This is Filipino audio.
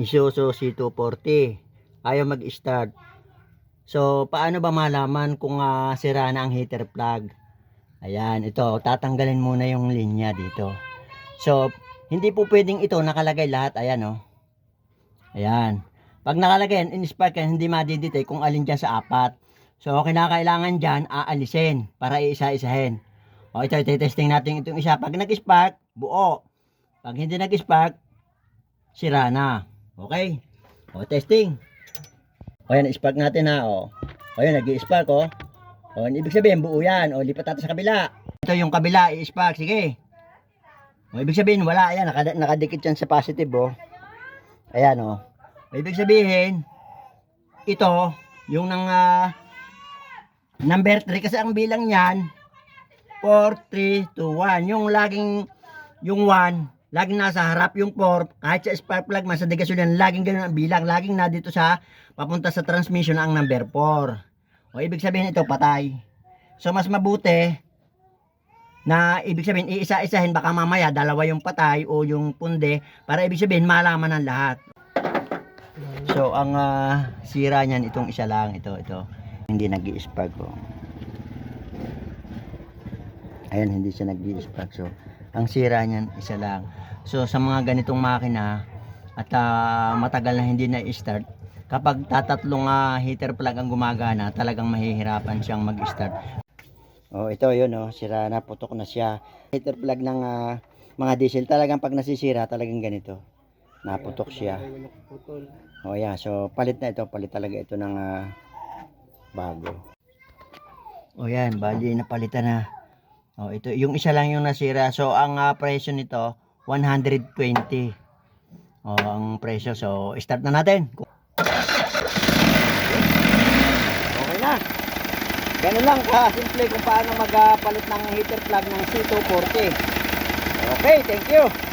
Isuzu C240. Ayaw mag-start. So, paano ba malaman kung ah, sira na ang heater plug? Ayan, ito, tatanggalin muna yung linya dito. So, hindi po pwedeng ito nakalagay lahat. Ayan, oh. Ayan. Pag nakalagay, in-spark yan, hindi madidetect kung alin dyan sa apat. So, kinakailangan dyan, aalisin para iisa-isahin. O, ito, testing natin itong isa. Pag nag-spark, buo. Pag hindi nag-spark, sira na. Okay? O, testing. O, yan, spark natin ha, o. O, yan, nag-spark, o. O, ibig sabihin, buo yan. O, lipat natin sa kabila. Ito yung kabila, i-spark. Sige. O, ibig sabihin, wala. Ayan, nakad- nakadikit yan sa positive, o. Ayan, o. O, ibig sabihin, ito, yung nang, ah, number 3, kasi ang bilang niyan, 4, 3, 2, 1. Yung laging, yung 1, laging nasa harap yung 4, kahit sa spark plug man, sa degasyon laging ganun ang bilang, laging na dito sa, papunta sa transmission ang number 4. O, ibig sabihin ito, patay. So, mas mabuti, na ibig sabihin, iisa-isahin, baka mamaya, dalawa yung patay o yung punde, para ibig sabihin, malaman ng lahat. So, ang ah, sira niyan, itong isa lang, ito, ito. Hindi nag-i-spark, oh. Ayan, hindi siya nag-i-spark. So, ang sira niyan, isa lang. So, sa mga ganitong makina, at ah, matagal na hindi na-start, kapag tatatlong ah, heater plug ang gumagana, talagang mahihirapan siyang mag-start. Oh, ito yun oh, sira na, putok na siya. Heater plug ng ah, mga diesel, talagang pag nasisira, talagang ganito. Naputok siya. Oh, yeah. So, palit na ito. Palit talaga ito ng ah, bago. Oh, yan. Bali, napalitan na. Oh, ito. Yung isa lang yung nasira. So, ang ah, presyo nito, 120. Oh, ang presyo. So, start na natin. Okay na. Ganun lang ka-simple kung paano magpalit ng heater plug ng C240. Okay, thank you.